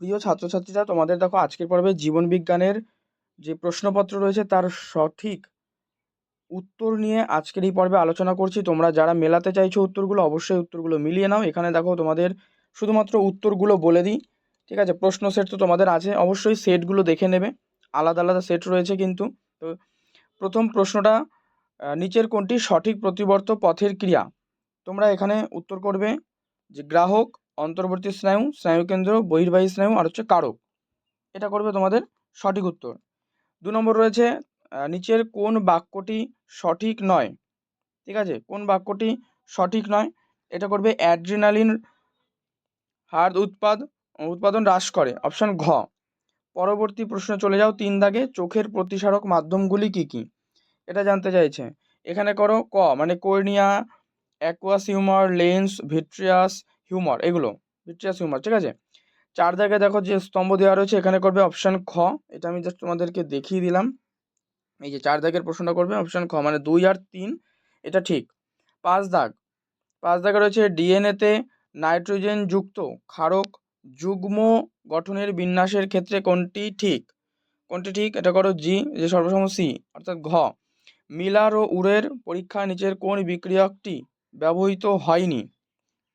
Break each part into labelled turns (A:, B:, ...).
A: প্রিয় ছাত্রছাত্রীরা, তোমাদের দেখো আজকের পর্বে জীবন বিজ্ঞানের যে প্রশ্নপত্র রয়েছে তার সঠিক উত্তর নিয়ে আজকের এই পর্বে আলোচনা করছি। তোমরা যারা মেলাতে চাইছো উত্তরগুলো, অবশ্যই উত্তরগুলো মিলিয়ে নাও। এখানে দেখো তোমাদের শুধুমাত্র উত্তরগুলো বলে দিই, ঠিক আছে? প্রশ্ন সেট তো তোমাদের আছে, অবশ্যই সেটগুলো দেখে নেবে। আলাদা আলাদা সেট রয়েছে কিন্তু। তো প্রথম প্রশ্নটা নিচের কোনটি সঠিক প্রতিবর্ত পথের ক্রিয়া? তোমরা এখানে উত্তর করবে যে গ্রাহক অন্তর্বর্তী স্নায়ু স্নায়ুকেন্দ্র বহির্বাহী স্নায়ু আর হচ্ছে কারক। এটা করবে তোমাদের সঠিক উত্তর। দু নম্বর রয়েছে নিচের কোন বাক্যটি সঠিক নয়। ঠিক আছে? কোন বাক্যটি সঠিক নয়? এটা করবে অ্যাড্রিনালিন হাড় উৎপাদ, উৎপাদন হ্রাস করে। অপশান ঘ। পরবর্তী প্রশ্ন চলে যাও তিন দাগে। চোখের প্রতিসারক মাধ্যমগুলি কি কি? এটা জানতে চাইছে। এখানে করো ক মানে cornea aqueous humour lens, vitreous humour এগুলো ভিট্রিয়াস হিউমার ঠিক আছে? চার দাগে দেখো যে স্তম্ভ দেওয়া রয়েছে, এখানে করবে অপশান খ, এটা আমি জাস্ট তোমাদেরকে দেখিয়ে দিলাম। এই যে চার দাগের প্রশ্নটা করবে অপশান খ মানে দুই আর তিন, এটা ঠিক। পাঁচ দাগ, পাঁচ দাগে রয়েছে ডিএনএতে নাইট্রোজেন যুক্ত, ক্ষারক যুগ্ম গঠনের বিন্যাসের ক্ষেত্রে কোনটি ঠিক? কোনটি ঠিক? এটা করো জি, যে সর্বসম সি, অর্থাৎ ঘ। মিলার ও উরের পরীক্ষা নিচের কোন বিক্রিয়কটি ব্যবহৃত হয়নি?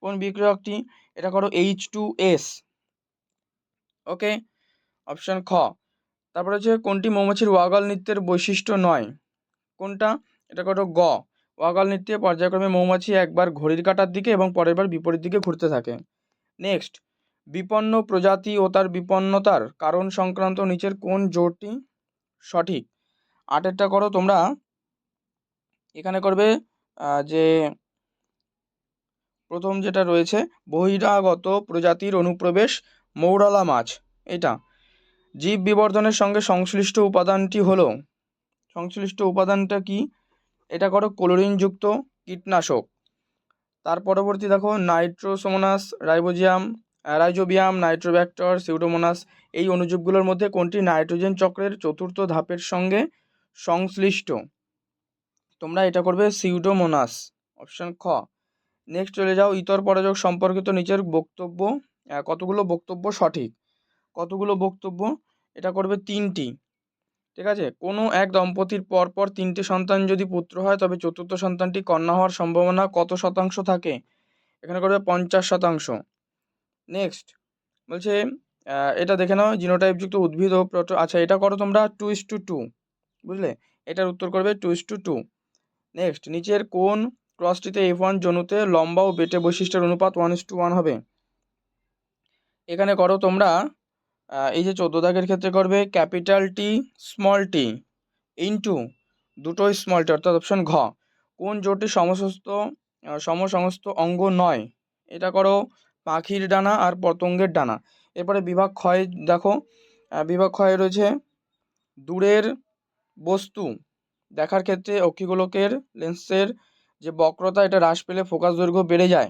A: কোন বিক্রিয়কটি? এটা করো H two S okay? Option খ। তারপরে হচ্ছে কোনটি মৌমাছির ওয়াগল নৃত্যের বৈশিষ্ট্য নয়? কোনটা? এটা করো গ। ওয়াগল নৃত্যে পর্যায়ক্রমে মৌমাছি একবার ঘড়ির কাঁটার দিকে এবং পরের বার বিপরীত দিকে ঘুরতে থাকে। নেক্সট। বিপন্ন প্রজাতি ও তার বিপন্নতার কারণ সংক্রান্ত নিচের কোন জোরটি? সঠিক। আটেরটা করো তোমরা। এখানে করবে যে প্রথম যেটা রয়েছে, বহিরাগত প্রজাতির অনুপ্রবেশ মৌরালা মাছ। এটা। জীব বিবর্ধনের সঙ্গে সংশ্লিষ্ট উপাদানটি হলো, সংশ্লিষ্ট উপাদানটা কি? এটা করো ক্লোরিনযুক্ত কীটনাশক। তার পরবর্তী দেখো, নাইট্রোসোমোনাস, রাইবোজিয়াম রাইজোবিয়াম নাইট্রোব্যাক্টর, সিউডোমোনাস, এই অণুজীবগুলোর মধ্যে কোনটি নাইট্রোজেন চক্রের চতুর্থ ধাপের সঙ্গে সংশ্লিষ্ট? তোমরা এটা করবে সিউডোমোনাস, অপশন খ। নেক্সট চলে যাও, ইতর পরাজক সম্পর্কিত নিচের বক্তব্য। কতগুলো বক্তব্য সঠিক? কতগুলো বক্তব্য? এটা করবে তিনটি। ঠিক আছে? কোনো এক দম্পতির পর পর তিনটে সন্তান যদি পুত্র হয়, তবে চতুর্থ সন্তানটি কন্যা হওয়ার সম্ভাবনা কত শতাংশ থাকে? এখানে করবে পঞ্চাশ শতাংশ। নেক্সট বলছে এটা দেখে নাও জিনোটাইপযুক্ত উদ্ভিদ ও প্রোটো আচ্ছা এটা করো তোমরা টু ইস টু টু বুঝলে? এটার উত্তর করবে two is to two next নিচের কোন ক্রসটিতে এফ ওয়ান জনুতে লম্বা ও বেটে বৈশিষ্ট্যের অনুপাত ওয়ান ইস টু ওয়ান হবে। এখানে করো তোমরা এই যে চোদ্দ দাগের ক্ষেত্রে করবে capital T small T into দুটোই স্মল টি অর্থাৎ অপশন ঘ। কোন জোটটি সমস্ত সমসমস্ত অঙ্গ নয়, এটা করো পাখির ডানা আর পতঙ্গের ডানা। এরপরে বিভাগ ক্ষয় দেখো বিভাগ ক্ষয়ে রয়েছে দূরের বস্তু দেখার ক্ষেত্রে অক্ষিগোলকের লেন্সের যে বক্রতা এটা হ্রাস পেলে ফোকাস দৈর্ঘ্য বেড়ে যায়।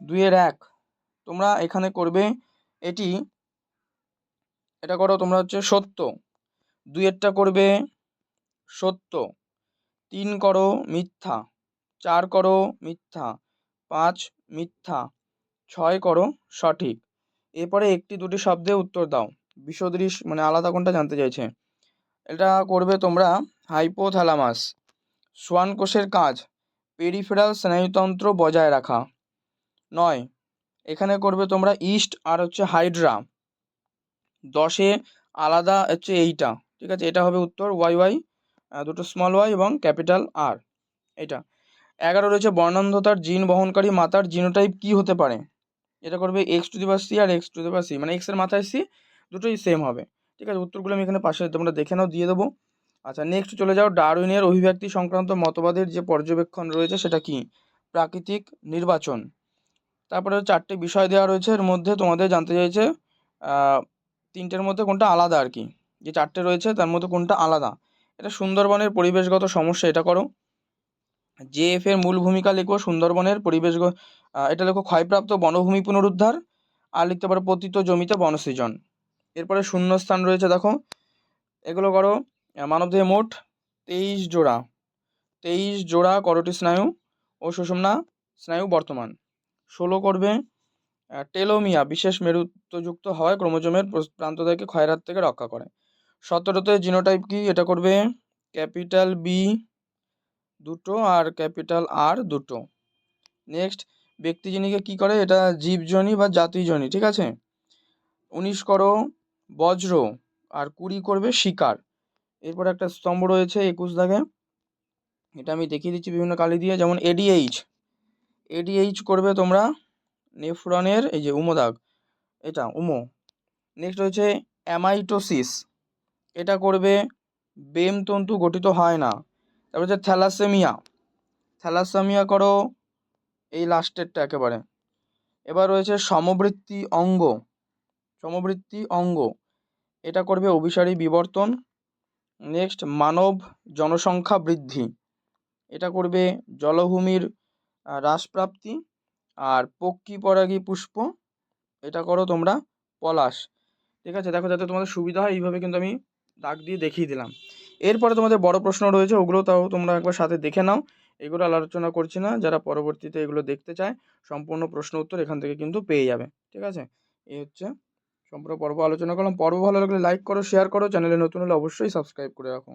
A: দুইয়ের এক, তোমরা এখানে করবে এটি, এটা করো তোমরা হচ্ছে সত্য। দুইয়েরটা করবে সত্য। তিন করো মিথ্যা। চার করো মিথ্যা। পাঁচ মিথ্যা। ছয় করো সঠিক। এরপরে একটি দুটি শব্দে উত্তর দাও। বিশদৃশ মানে আলাদা কোনটা জানতে চাইছে? এটা করবে তোমরা হাইপোথ্যালামাস, সোয়ান কোষের কাজ। পেরিফেরাল স্নায়ুতন্ত্র বজায় রাখা। নয়, এখানে করবে তোমরা ইস্ট আর হচ্ছে হাইড্রা দশে আলাদা হচ্ছে এইটা, ঠিক আছে? এটা হবে উত্তর ওয়াই ওয়াই দুটো স্মল ওয়াই এবং ক্যাপিটাল আর এটা এগারো রয়েছে বর্ণান্ধতার জিন বহনকারী মাতার জিনোটাইপ কি হতে পারে? এটা করবে এক্স টু দি সি আর এক্স টু দি সি মানে এক্সের মাথায় সি দুটোই সেম হবে। ঠিক আছে? উত্তরগুলো আমি এখানে পাশে তোমরা দেখে নাও, দিয়ে দেবো। আচ্ছা নেক্সট চলে যাও। ডারউইনের অভিব্যক্তি সংক্রান্ত মতবাদের যে পর্যবেক্ষণ রয়েছে, সেটা কি? প্রাকৃতিক নির্বাচন। তারপরে চারটে বিষয় দেওয়া রয়েছে। এর মধ্যে তোমাদের জানতে চাইছে তিনটের মধ্যে কোনটা আলাদা আর কি? যে চারটে রয়েছে, তার মধ্যে কোনটা আলাদা? এটা সুন্দরবনের পরিবেশগত সমস্যা, এটা করো। জেএফ এর মূল ভূমিকা লেখো সুন্দরবনের পরিবেশ এটা লেখো, ক্ষয়প্রাপ্ত বনভূমি পুনরুদ্ধার। আর লিখতে পারো, পতিত জমিতে বনসৃজন। এরপরে শূন্যস্থান রয়েছে, দেখো। এগুলো করো। মানবদেহে মোট তেইশ জোড়া। তেইশ জোড়া করটি স্নায়ু ও সুষুম্না স্নায়ু বর্তমান। ষোলো করবে টেলোমিয়া, বিশেষ মেরুত্বযুক্ত হওয়ায় ক্রোমোজোমের প্রস- প্রান্তদ্বয়কে ক্ষয়ের হাত থেকে রক্ষা করে। সতেরোতে জিনোটাইপ কি? এটা করবে ক্যাপিটাল বি দুটো আর ক্যাপিটাল আর দুটো। নেক্সট ব্যক্তিজনীকে কি করে? এটা জীবজনী বা জাতিজনী, ঠিক আছে? উনিশ করো, বজ্র আর কুড়ি করবে শিকার। এরপর একটা স্তম্ভ রয়েছে একুশ দাগে। এটা আমি দেখিয়ে দিচ্ছি বিভিন্ন কালি দিয়ে, যেমন এডিএইচ এডিএইচ করবে তোমরা নেফ্রনের, এই যে উমো দাগ। এটা, উমো। নেক্সট রয়েছে অ্যামাইটোসিস। এটা করবে বেম তন্তু গঠিত হয় না। তারপর হচ্ছে থ্যালাসেমিয়া। থ্যালাসেমিয়া করো এই লাস্টেরটা একেবারে। এবার রয়েছে সমবৃত্তি অঙ্গ। সমবৃত্তি অঙ্গ। এটা করবে অভিসারী বিবর্তন। নেক্সট মানব জনসংখ্যা বৃদ্ধি। এটা করবে জলভূমির হ্রাসপ্রাপ্তি আর পক্ষী পরাগী পুষ্প। এটা করো তোমরা পলাশ। ঠিক আছে? দেখো যাতে তোমাদের সুবিধা হয়, এইভাবে কিন্তু আমি দাগ দিয়ে দেখিয়ে দিলাম। এরপরে তোমাদের বড় প্রশ্ন রয়েছে, ওগুলো তাও তোমরা একবার সাথে দেখে নাও। এগুলো আলোচনা করছি না। যারা পরবর্তীতে এগুলো দেখতে চায়, সম্পূর্ণ প্রশ্ন উত্তর এখান থেকে কিন্তু পেয়ে যাবে। ঠিক আছে? এই হচ্ছে সম্পূর্ণ পর্ব আলোচনা করলাম। পর্ব ভালো লাগলে লাইক করো শেয়ার করো চ্যানেলে নতুন হলে অবশ্যই সাবস্ক্রাইব করে রাখো।